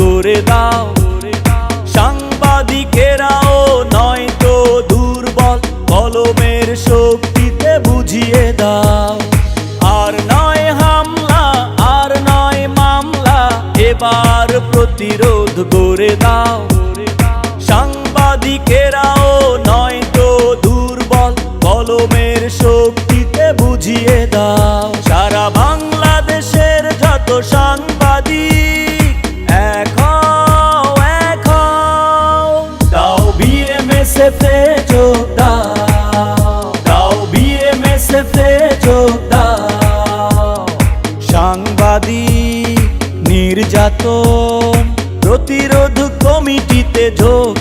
গড়ে দাও। সাংবাদিকেরাও নয় তো দুর্বল, কলমের শক্তিতে বুঝিয়ে দাও। আর নয় হামলা, আর নয় মামলা, এবার প্রতিরোধ গড়ে দাও। সাংবাদিকেরাও নয় তো দুর্বল, কলমের শক্তিতে এ যোগ দাও দাও বিএমএসএফ এ যোগ দাও সাংবাদিক নির্যাতন প্রতিরোধ কমিটিতে যোগ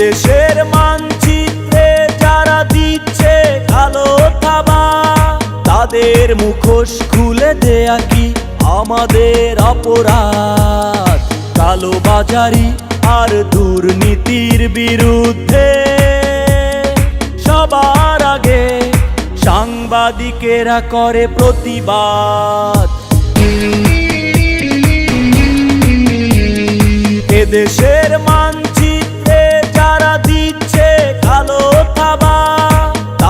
এদেশের মানচিত্রে যারা দিচ্ছে কালো থাবা, তাদের মুখোশ খুলে দেয়া কি আমাদের অপরাধ? কালো বাজারি আর দুর্নীতির বিরুদ্ধে সবার আগে সাংবাদিকেরা করে প্রতিবাদ। এদেশের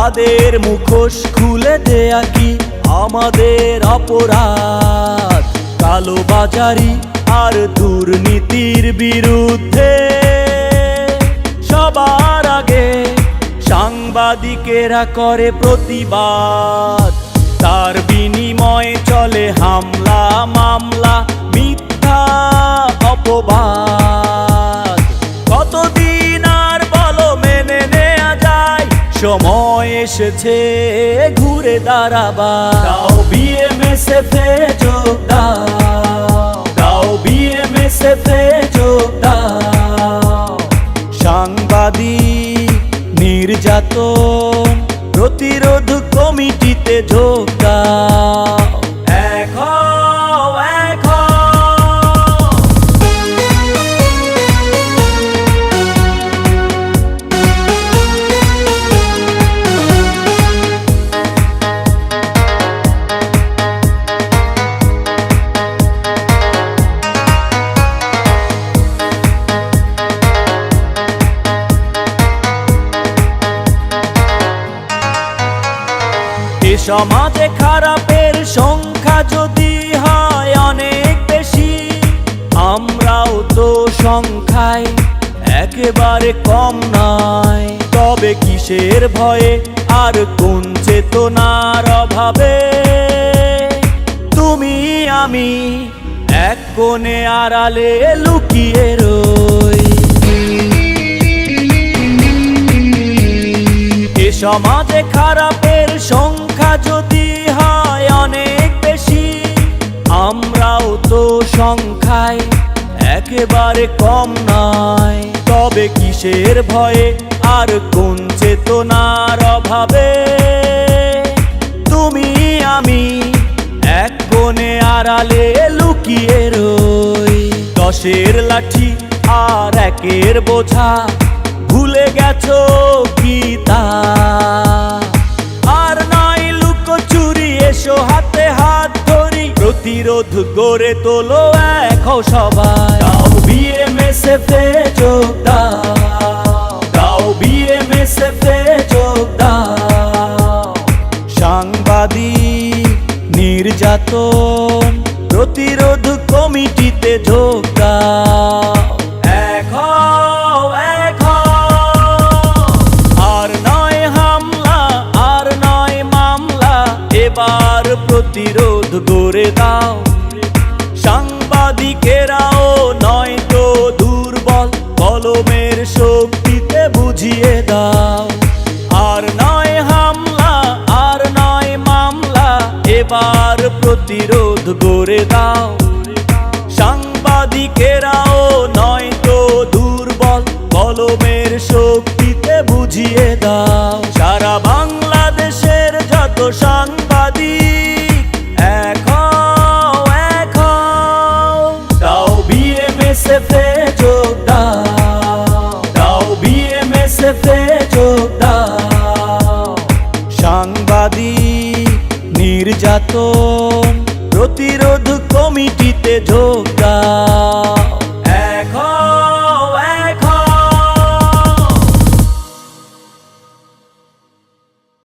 তাদের মুখোশ খুলে দেয়া কি? আমাদের অপরাধ। কালো বাজারি আর দুর্নীতির বিরুদ্ধে। সবার আগে সাংবাদিকেরা করে প্রতিবাদ। তার বিনিময়ে চলে হামলা, মামলা সময় এসেছে ঘুরে দাঁড়াবা দাও বিয়ে এ যোগ দাও। দাও মেসে এ যোগ সমাজে খারাপের সংখ্যা যদি হয় অনেক বেশি, আমরাও তো সংখ্যায় একেবারে কম নয়। তবে কিসের ভয়ে আর কোন চেতনার অভাবে? তুমি, আমি এক কোণে আড়ালে লুকিয়ে রই। এ সমাজে খারাপের সংখ্যা যদি হয় অনেক বেশি, আমরাও তো সংখ্যায় একেবারে কম নয়। তবে কিসের ভয়ে আর কোন চেতনার অভাবে? তুমি, আমি এক কোণে আড়ালে লুকিয়ে রই। দশের লাঠি আর একের বোঝা, ভুলে গেছো কি তা? প্রতিরোধ গড়ে তোলো এক সবাই। দাও যোগ দাও দাও যোগ দাও সাংবাদিক, নির্যাতন, প্রতিরোধ কমিটিতে যোগ দাও আর নয় হামলা, আর নয় মামলা, এবার প্রতিরোধ এবার প্রতিরোধ করে দাও। সাংবাদিকেরাও নয় তো দুর্বল, কলমের শক্তিতে বুঝিয়ে দাও। সারা বাংলাদেশের যত সাংবাদিক এখন এখন তাও বিএমএসএফ যোগ দাও। তাও বিএমএসএফ প্রথম প্রতিরোধ কমিটিতে ঢোকা